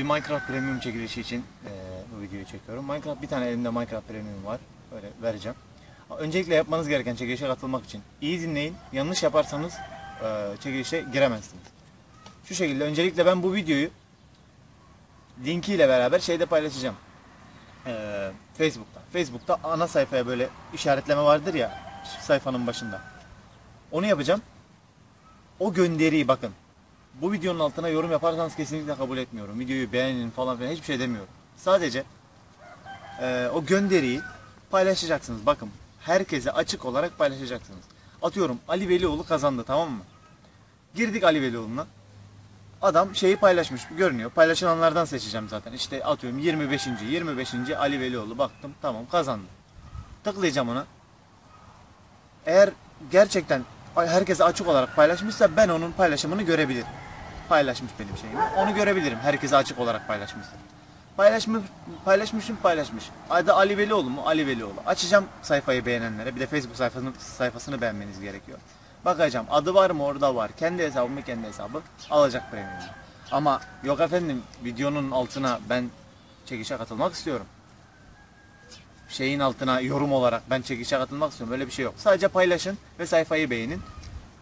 bir Minecraft Premium çekilişi için e, bu videoyu çekiyorum. Minecraft bir tane elimde Minecraft Premium var. Böyle vereceğim. Öncelikle yapmanız gereken çekilişe katılmak için iyi dinleyin. Yanlış yaparsanız e, çekilişe giremezsiniz. Şu şekilde öncelikle ben bu videoyu linkiyle beraber şeyde paylaşacağım. E, Facebook'ta. Facebook'ta ana sayfaya böyle işaretleme vardır ya sayfanın başında. Onu yapacağım. O gönderiyi bakın. Bu videonun altına yorum yaparsanız kesinlikle kabul etmiyorum. Videoyu beğenin falan filan hiçbir şey demiyorum. Sadece e, o gönderiyi paylaşacaksınız. Bakın herkese açık olarak paylaşacaksınız. Atıyorum Ali Velioğlu kazandı tamam mı? Girdik Ali Velioğlu'na. Adam şeyi paylaşmış görünüyor. Paylaşılanlardan seçeceğim zaten. İşte atıyorum 25. 25. Ali Velioğlu baktım tamam kazandı. Tıklayacağım ona. Eğer gerçekten herkese açık olarak paylaşmışsa ben onun paylaşımını görebilirim. Paylaşmış benim şeyimi. Onu görebilirim. Herkese açık olarak paylaşmışsa. Paylaşmış, paylaşmışım paylaşmış. Adı Ali Velioğlu mu? Ali Velioğlu. Açacağım sayfayı beğenenlere. Bir de Facebook sayfasını, sayfasını beğenmeniz gerekiyor. Bakacağım adı var mı orada var. Kendi hesabı mı kendi hesabı alacak premium. Ama yok efendim videonun altına ben çekişe katılmak istiyorum. Şeyin altına yorum olarak ben çekişe katılmak istiyorum. Öyle bir şey yok. Sadece paylaşın ve sayfayı beğenin.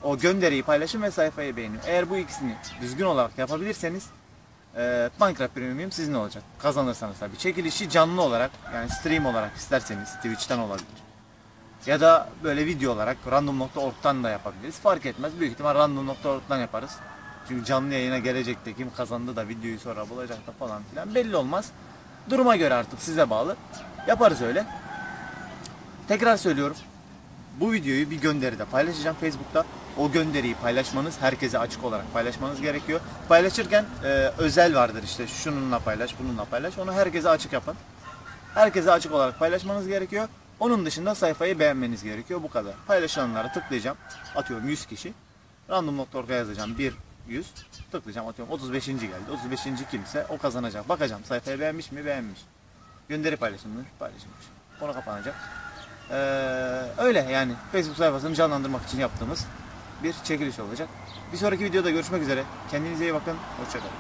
O gönderiyi paylaşın ve sayfayı beğenin. Eğer bu ikisini düzgün olarak yapabilirseniz e, Minecraft Premium sizin olacak. Kazanırsanız tabii. Çekilişi canlı olarak yani stream olarak isterseniz Twitch'ten olabilir. Ya da böyle video olarak random.org'dan da yapabiliriz. Fark etmez. Büyük ihtimal random.org'dan yaparız. Çünkü canlı yayına gelecekte kim kazandı da videoyu sonra bulacak da falan filan belli olmaz. Duruma göre artık size bağlı. Yaparız öyle. Tekrar söylüyorum. Bu videoyu bir gönderide paylaşacağım Facebook'ta. O gönderiyi paylaşmanız, herkese açık olarak paylaşmanız gerekiyor. Paylaşırken e, özel vardır işte şununla paylaş, bununla paylaş. Onu herkese açık yapın. Herkese açık olarak paylaşmanız gerekiyor. Onun dışında sayfayı beğenmeniz gerekiyor. Bu kadar. Paylaşılanlara tıklayacağım. Atıyorum 100 kişi. Random.org'a yazacağım 1 100. Tıklayacağım atıyorum 35. geldi. 35. kimse o kazanacak. Bakacağım sayfayı beğenmiş mi beğenmiş. Gönderi paylaşılmış paylaşılmış. Konu kapanacak. Ee, öyle yani Facebook sayfasını canlandırmak için yaptığımız bir çekiliş olacak. Bir sonraki videoda görüşmek üzere. Kendinize iyi bakın. Hoşçakalın.